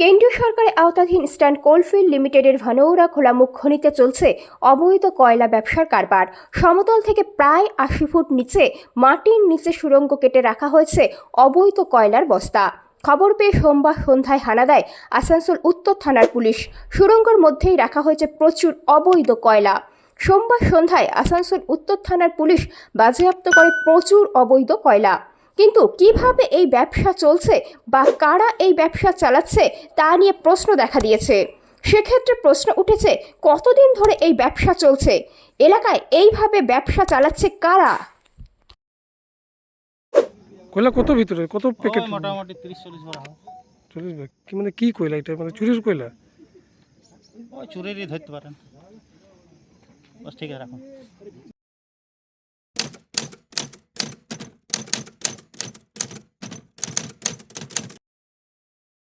কেন্দ্রীয় সরকারের আওতাধীন স্ট্যান্ড কোলফিল্ড লিমিটেডের ভানৌরা খোলা মুখ খনিতে চলছে অবৈধ কয়লা ব্যবসার কারবার। সমতল থেকে প্রায় আশি ফুট নিচে মাটির নিচে সুড়ঙ্গ কেটে রাখা হয়েছে অবৈধ কয়লার বস্তা। খবর পেয়ে সোমবার সন্ধ্যায় হানা দেয় আসানসোল উত্তর থানার পুলিশ। সুড়ঙ্গর মধ্যেই রাখা হয়েছে প্রচুর অবৈধ কয়লা। সোমবার সন্ধ্যায় আসানসোল উত্তর থানার পুলিশ বাজেয়াপ্ত করে প্রচুর অবৈধ কয়লা। কিন্তু কীভাবে এই ব্যবসা চলছে বা কারা এই ব্যবসা চালাচ্ছে তা নিয়ে প্রশ্ন দেখা দিয়েছে। সেক্ষেত্রে প্রশ্ন উঠেছে কতদিন ধরে এই ব্যবসা চলছে? এলাকায় এইভাবে ব্যবসা চালাচ্ছে কারা? কয়লা কত ভিতরে? কত প্যাকেট মোটামুটি তিরিশ চল্লিশ বড় হবে চল্লিশ ব্যাগ কি মানে কি কয়লা এটা? মানে চুরির কয়লা? ওই চুরিরই ধরতে পারেন। বাস ঠিক আছে রাখুন।